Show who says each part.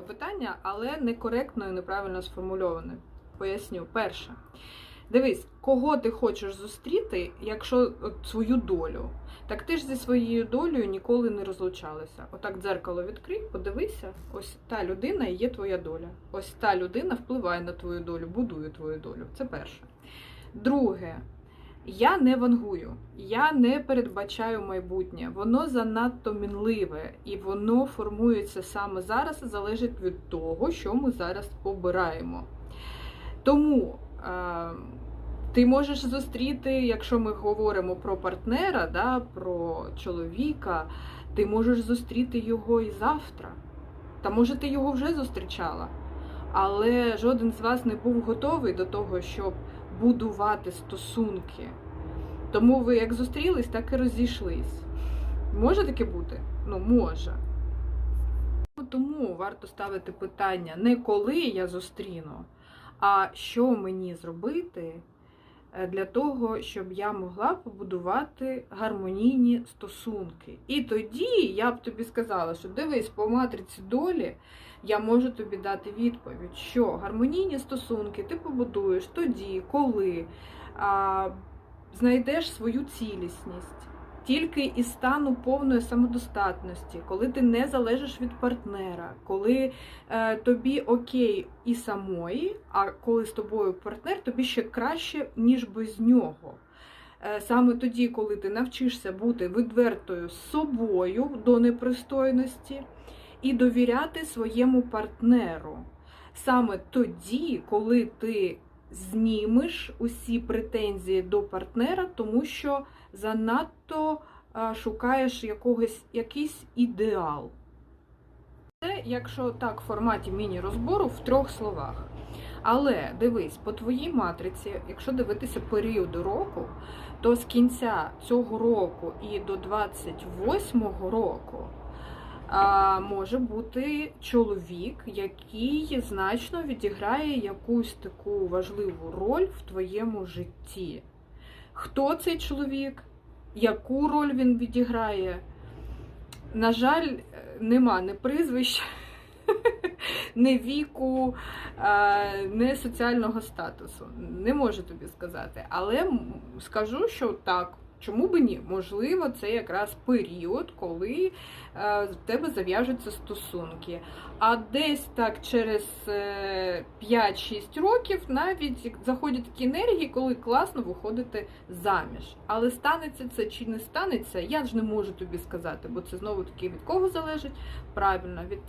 Speaker 1: питання, але некоректно і неправильно сформульоване. Поясню. Перше. Дивись, кого ти хочеш зустріти, якщо от свою долю. Так ти ж зі своєю долею ніколи не розлучалася. Отак дзеркало відкрий, подивися, ось та людина і є твоя доля. Ось та людина впливає на твою долю, будує твою долю. Це перше. Друге, я не вангую, я не передбачаю майбутнє. Воно занадто мінливе і воно формується саме зараз, залежить від того, що ми зараз обираємо. Тому е, ти можеш зустріти, якщо ми говоримо про партнера, да, про чоловіка, ти можеш зустріти його і завтра. Та може ти його вже зустрічала. Але жоден з вас не був готовий до того, щоб будувати стосунки. Тому ви як зустрілись, так і розійшлись. Може таке бути? Ну, може. Тому варто ставити питання не коли я зустріну, а що мені зробити для того, щоб я могла побудувати гармонійні стосунки. І тоді я б тобі сказала, що дивись, по матриці долі я можу тобі дати відповідь, що гармонійні стосунки ти побудуєш тоді, коли а, знайдеш свою цілісність. Тільки із стану повної самодостатності, коли ти не залежиш від партнера, коли е, тобі окей і самої, а коли з тобою партнер, тобі ще краще, ніж без нього. Е, саме тоді, коли ти навчишся бути відвертою з собою до непристойності і довіряти своєму партнеру. Саме тоді, коли ти знімеш усі претензії до партнера, тому що занадто шукаєш якогось, якийсь ідеал. Це, якщо так, в форматі міні-розбору в трьох словах. Але дивись, по твоїй матриці, якщо дивитися періоду року, то з кінця цього року і до 28-го року може бути чоловік, який значно відіграє якусь таку важливу роль в твоєму житті. Хто цей чоловік? Яку роль він відіграє? На жаль, нема ні прізвища, ні віку, е, ні соціального статусу. Не можу тобі сказати. Але скажу, що так. Чому би ні? Можливо, це якраз період, коли е, в тебе зав'яжуться стосунки. А десь так через е, 5-6 років навіть заходять такі енергії, коли класно виходити заміж. Але станеться це чи не станеться, я ж не можу тобі сказати, бо це знову таки від кого залежить? Правильно, від тебе.